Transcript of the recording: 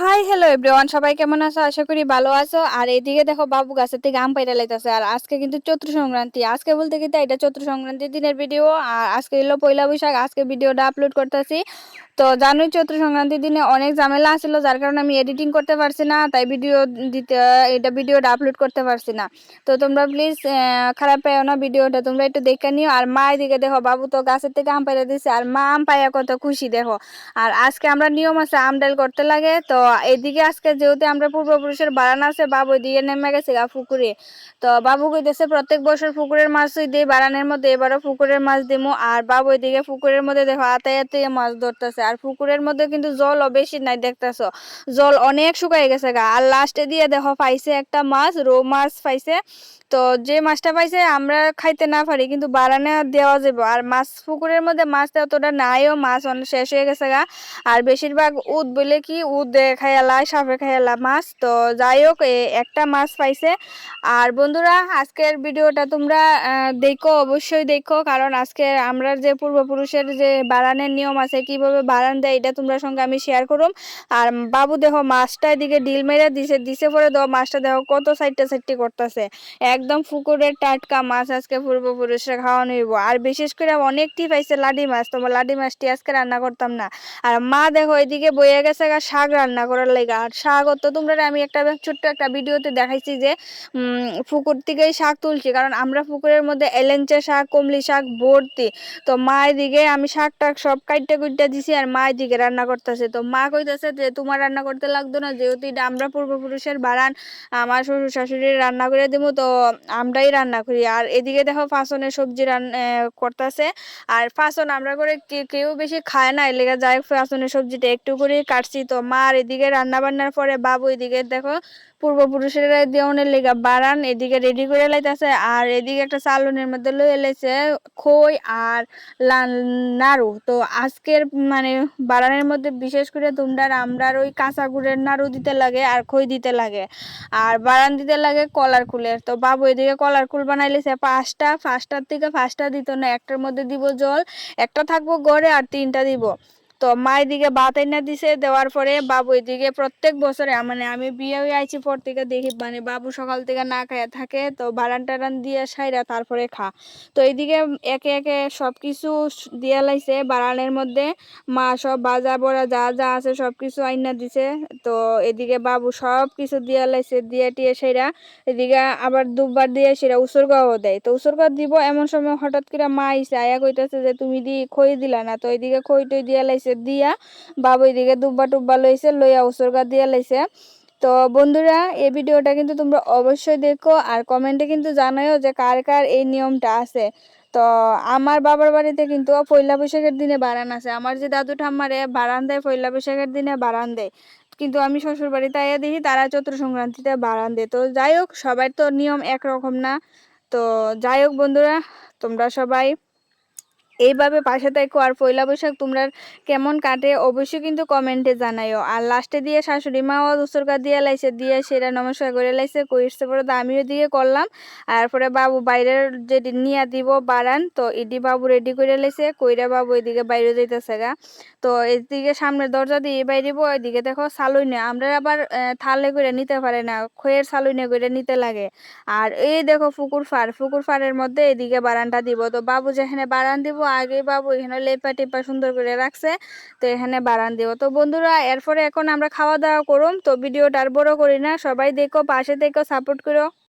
Hi hello everyone সবাই কেমন আছো? আশা করি ভালো আছো। আর এইদিকে দেখো বাবু গাছের থেকে আম পাইরা লাইতেছে। আর আজকে কিন্তু চৈত্র সংক্রান্তি। আজকে বলতে কিন্তু এটা চৈত্র সংক্রান্তির দিনের ভিডিও আর আজকে হলো পয়লা বৈশাখ। আজকে ভিডিওটা আপলোড করতেছি। তো জানোই চৈত্র সংক্রান্তির দিনে অনেক ঝামেলা ছিল যার কারণে আমি এডিটিং করতে পারছি না। তাই ভিডিও দিতে, এটা ভিডিওটা আপলোড করতে পারছি না। তো তোমরা প্লিজ খারাপ পাইও না ভিডিওটা তোমরা একটু দেখে নিও। আর মা এদিকে দেখো, বাবু তো গাছের থেকে আম পাইরা দিছে। আর মা আম পাইয়া কত খুশি, দেখো। আর আজকে আমরা নিয়ম আছে, আম ডাল করতে লাগে। তো এদিকে আজকে যেহেতু আমরা পূর্বপুরুষের বাড়ান আছে, বাবু এদিকে নেমে গেছে গা পুকুরে। তো বাবু কইতেছে, প্রত্যেক বছর পুকুরের মাছই দিই বাড়ানের মধ্যে এবারও পুকুরের মাছ দিমু। আর বাবু এদিকে পুকুরের মধ্যে দেখো, আতায় আতায় মাছ ধরতেছে। আর পুকুরের মধ্যে কিন্তু জল জলও বেশি নাই, দেখতেছ? জল অনেক শুকাই গেছে গা। আর লাস্টে দিয়ে দেখো, পাইছে একটা মাছ, রৌ মাছ পাইছে। তো যে মাছটা পাইছে আমরা খাইতে না পারি, কিন্তু বারানে দেওয়া যাবে আর মাছ, পুকুরের মধ্যে মাছ অতটা নাইও, মাছ অনেক শেষ হয়ে গেছে গা। আর বেশিরভাগ উদ বলে কি, উদ খাইয়ালা সাপে খাইয়ালা মাছ। তো যাই হোক একটা মাছ পাইছে। আর বন্ধুরা, আজকের ভিডিওটা তোমরা দেখো, অবশ্যই দেখো। কারণ আজকে আমরা যে পূর্বপুরুষের যে বারানের নিয়ম আছে, কীভাবে বারান দেয়, এটা তোমরা সঙ্গে আমি শেয়ার করুম। আর বাবু দেখো, মাছটা এদিকে ডিল মেরে দিছে দিছে পরে দেখো, মাছটা দেখো কত সাইডটা সাইডটি করতেছে। একদম পুকুরের টাটকা মাছ আজকে পূর্বপুরুষরা খাওয়ানো হইব। আর বিশেষ করে অনেকটি পাইছে লাডি মাছ। তোমার লাডি মাছটি আজকে রান্না করতাম না। আর মা দেখো এদিকে বইয়ে গেছে শাক রান্না করার লাগে। আর শাক তো তোমরা আমি একটা ছোট্ট একটা ভিডিওতে দেখাইছি যে পুকুর থেকেই শাক তুলছি। কারণ আমরা পুকুরের মধ্যে এলেঞ্চা শাক, কমলি শাক, ভর্তি। তো মা এদিকে আমি শাক টাক সব কাইটটা কুইটটা দিছি আর মা এদিকে রান্না করতেছে। তো মা কইতেছে যে, তোমার রান্না করতে লাগতো না। যেহেতু আমরা পূর্বপুরুষের বাড়ান, আমার শ্বশুর শাশুড়ি রান্না করে দেবো তো আমরাই রান্না করি। আর এদিকে দেখো ফাঁসনের সবজি রান্না করতেছে। আর ফাঁসন আমরা করে কেউ বেশি খায় না। এলাকা যায় ফাঁসনের সবজিটা একটু করে কাটছি। তো মা আর এদিকে রান্না বান্নার পরে বাবু এদিকে দেখো পূর্বপুরুষেরা দেওয়ানের লেগা বাড়ান এদিকে রেডি করে লাইতেছে। আর এদিকে একটা সালুনের মধ্যে লই এলাইছে খই আর নাড়ু। তো আজকের মানে বাড়ানের মধ্যে বিশেষ করে তোমরা আমরার ওই কাঁচা গুড়ের নাড়ু দিতে লাগে আর খই দিতে লাগে। আর বাড়ান দিতে লাগে কলার কুলের। তো বাবু এদিকে কলার কুল বানাইলেছে। পাঁচটা, পাঁচটার থেকে পাঁচটা দিত না, একটার মধ্যে দিব জল, একটা থাকব গড়ে আর তিনটা দিব। তো মা এদিকে ভাত এনে দিছে, দেওয়ার পরে বাবু এদিকে প্রত্যেক বছরে মানে আমি বিয়ে হয়ে আইছি পর থেকে দেখি মানে বাবু সকাল থেকে না খাইয়া থাকে, তো বারান টারান দিয়ে সাইরা তারপরে খা। তো এইদিকে একে একে সব কিছু দিয়ে লাইছে, বারানের মধ্যে মা সব বাজা বড়া যা যা আছে সব কিছু আইনা দিছে, তো এদিকে বাবু সব কিছু দিয়ে লাইছে, দিয়ে টিয়ে সেরা এদিকে আবার দুবার দিয়ে সেরা উসর্গাও দেয়। তো উসর্গা দিব এমন সময় হঠাৎ করে মা আইসে আয়া কইতেছে যে তুমি দি খই দিলা না, তো এদিকে খই টই দিয়ে লাইছে লাইছে, দিয়া বাবু এদিকে দুব্বা টুব্বা লইছে, লইয়া উসর্গা দিয়া লইছে। তো বন্ধুরা, এই ভিডিওটা কিন্তু তোমরা অবশ্যই দেখো আর কমেন্টে কিন্তু জানাইও যে কার কার এই নিয়মটা আছে। তো আমার বাবার বাড়িতে কিন্তু পয়লা বৈশাখের দিনে বারান আছে। আমার যে দাদু ঠাম্মারে বারান দেয়, পয়লা বৈশাখের দিনে বারান দেয়। কিন্তু আমি শ্বশুর বাড়িতে আইয়া দেখি, তারা চৈত্র সংক্রান্তিতে বারান দেয়। তো যাই হোক সবাই তো নিয়ম একরকম না। তো যাই হোক বন্ধুরা, তোমরা সবাই এইভাবে পাশে থাকো আর পয়লা বৈশাখ তোমরা কেমন কাটে অবশ্যই কিন্তু কমেন্টে জানাইও। আর লাস্টে দিয়ে শাশুড়ি মা মাও উসরকা দিয়ে লাইছে, দিয়ে সেটা নমস্কার করে লাইছে, কইরছে পরে আমিও দিয়ে করলাম। আর পরে বাবু বাইরের যে নিয়া দিব বাড়ান তো ইডি বাবু রেডি করে লাইছে, কইরা বাবু এদিকে বাইরে যাইতেছে গা। তো এদিকে সামনের দরজা দিয়ে বাইরিব ওইদিকে দেখো সালুই আমরা আবার থালে করে নিতে পারে না, খয়ের সালুই করে নিতে লাগে। আর এই দেখো ফুকুর ফার, ফুকুর ফারের মধ্যে এদিকে বারানটা দিব, তো বাবু যেখানে বারান দিব আগে বাবু এখানে লেপা টেপা সুন্দর করে রাখছে, তো এখানে বারান দিব তো বন্ধুরা, এরপরে এখন আমরা খাওয়া দাওয়া করুম, তো ভিডিওটা আর বড় করি না, সবাই দেখো, পাশে দেখো সাপোর্ট করো।